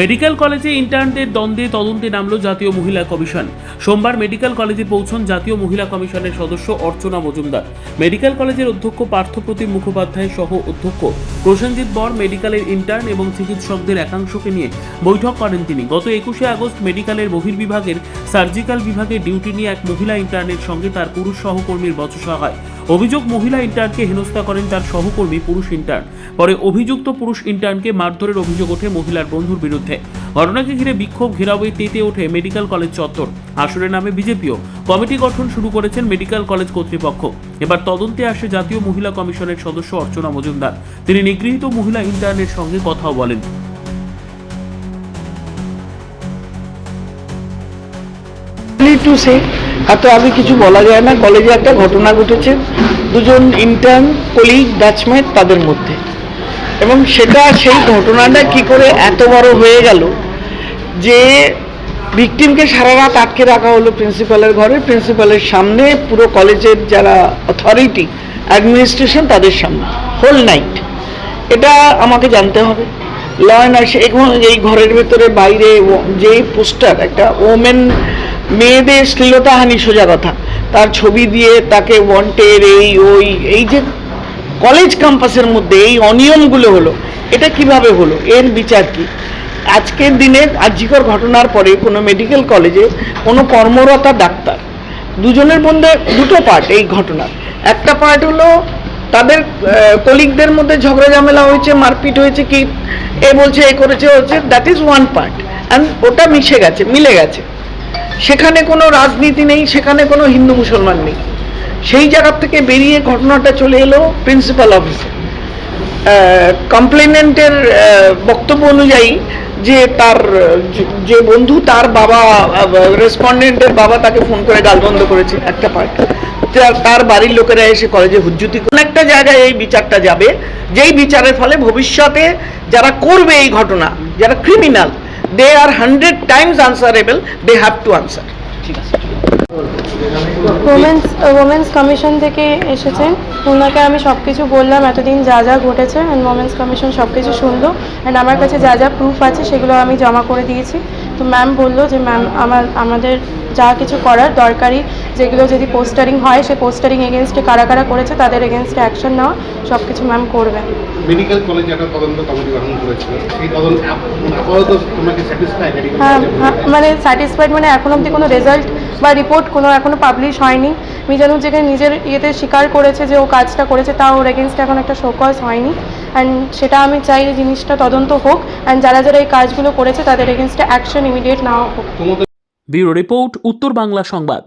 Medical কলেজে ইন্টার্নদের দ্বন্দ্বে তদন্তে নামল জাতীয় মহিলা কমিশন। সোমবার মেডিকেল কলেজে পৌঁছন জাতীয় মহিলা কমিশনের সদস্য অর্চনা মজুমদার। মেডিকেল কলেজের অধ্যক্ষ পার্থপ্রতিম মুখোপাধ্যায় সহ অধ্যক্ষ প্রসেনজিৎ বর মেডিকেলের ইন্টার্ন এবং চিকিৎসকদের একাংশকে নিয়ে বৈঠক করেন তিনি। গত একুশে আগস্ট মেডিকেলের বহির্বিভাগের সার্জিক্যাল বিভাগে ডিউটি নিয়ে এক মহিলা ইন্টার্নের সঙ্গে তার পুরুষ সহকর্মীর বচসা হয়। অভিযোগ মহিলা ইন্টার্নকে হেনস্থা করেন তার সহকর্মী পুরুষ ইন্টার্ন পরে অভিযুক্ত পুরুষ ইন্টার্নকে মারধরের অভিযোগ ওঠে মহিলার বন্ধুর বিরুদ্ধে। ঘটনাকে ঘিরে বিক্ষোভ ঘেরাওয়ে তেতে ওঠে মেডিকেল কলেজ চত্বর। আসরের নামে বিজেপিও। কমিটি গঠন শুরু করেছেন মেডিকেল কলেজ কর্তৃপক্ষ। এবার তদন্তে আসে জাতীয় মহিলা কমিশনের সদস্য অর্চনা মজুমদার। তিনি নিগৃহীত মহিলা ইন্টার্নের সঙ্গে কথাও বলেন। টু সে এত আগে কিছু বলা যায় না, কলেজে একটা ঘটনা ঘটেছে, দুজন ইন্টার্ন কলিগ ব্যাচমেট তাদের মধ্যে। এবং সেটা, সেই ঘটনাটা কি করে এত বড় হয়ে গেল যে ভিকটিমকে সারা রাত আটকে রাখা হলো প্রিন্সিপালের ঘরে। প্রিন্সিপালের সামনে পুরো কলেজের যারা অথরিটি অ্যাডমিনিস্ট্রেশন তাদের সামনে। হোল নাইট এটা আমাকে জানতে হবে। ল অ্যান্ড এখন এই ঘরের ভেতরে বাইরে যে পোস্টার একটা ওমেন মেয়েদের শ্লীলতাহানি সোজা কথা। তার ছবি দিয়ে তাকে ওয়ান্টের এই, ওই, এই যে কলেজ ক্যাম্পাসের মধ্যে এই অনিয়মগুলো হলো, এটা কীভাবে হলো? এর বিচার কি? আজকের দিনে আর্যিকর ঘটনার পরে কোনো মেডিকেল কলেজে কোনো কর্মরতা ডাক্তার। দুজনের মধ্যে দুটো পার্ট এই ঘটনার। একটা পার্ট হলো তাদের কলিগদের মধ্যে ঝগড়া ঝামেলা হয়েছে, মারপিট হয়েছে, কি এ বলছে, এ করেছে, হচ্ছে that is one part and ওটা মিশে গেছে, মিলে গেছে। সেখানে কোনো রাজনীতি নেই, সেখানে কোনো হিন্দু মুসলমান নেই। সেই জায়গা থেকে বেরিয়ে ঘটনাটা চলে এলো প্রিন্সিপাল অফিসে। কমপ্লেনেন্টের বক্তব্য অনুযায়ী যে তার, যে- যে বন্ধু তার বাবা রেসপন্ডেন্টের বাবা তাকে ফোন করে গালবন্ধ করেছে একটা পার্ট তার বাড়ির লোকেরা এসে কলেজে হুজ্জুতি কোন একটা জায়গায় এই বিচারটা যাবে, যেই বিচারের ফলে ভবিষ্যতে যারা করবে এই ঘটনা, যারা criminal they are hundred times answerable they have to answer ঠিক আছে ওমেন্স ওমেন্স কমিশন থেকে এসেছেন ওনাকে আমি সব কিছু বললাম, এতদিন যা যা ঘটেছে অ্যান্ড ওমেন্স কমিশন সব কিছু শুনলো। অ্যান্ড আমার কাছে যা যা প্রুফ আছে, সেগুলো আমি জমা করে দিয়েছি। তো ম্যাম বলল যে ম্যাম আমার আমাদের যা কিছু করার দরকারি যেগুলো যদি পোস্টারিং হয় সে পোস্টারিং এগেনস্টে কারা কারা করেছে তাদের এগেনস্টে অ্যাকশন নেওয়া সব কিছু ম্যাম করবেন মেডিকেল কলেজ একটা তদন্ত কমিটি গঠন করেছিল। সেই তদন্ত আপাতত তোমরা কি স্যাটিসফাই হ্যাঁ হ্যাঁ, মানে স্যাটিসফাইড মানে এখন অবধি কোনো রেজাল্ট বা রিপোর্ট কোনো এখনও পাবলিশ হয়নি। মিজানুর যেখানে নিজের ইয়েতে স্বীকার করেছে যে ও কাজটা করেছে তাও ওর এগেনস্টে এখন একটা শোকজ হয়নি। অ্যান্ড সেটা আমি চাই জিনিসটা তদন্ত হোক অ্যান্ড যারা যারা এই কাজগুলো করেছে তাদের এগেনস্টে অ্যাকশন ইমিডিয়েট নেওয়া হোক। ব্যুরো রিপোর্ট, উত্তর বাংলা সংবাদ।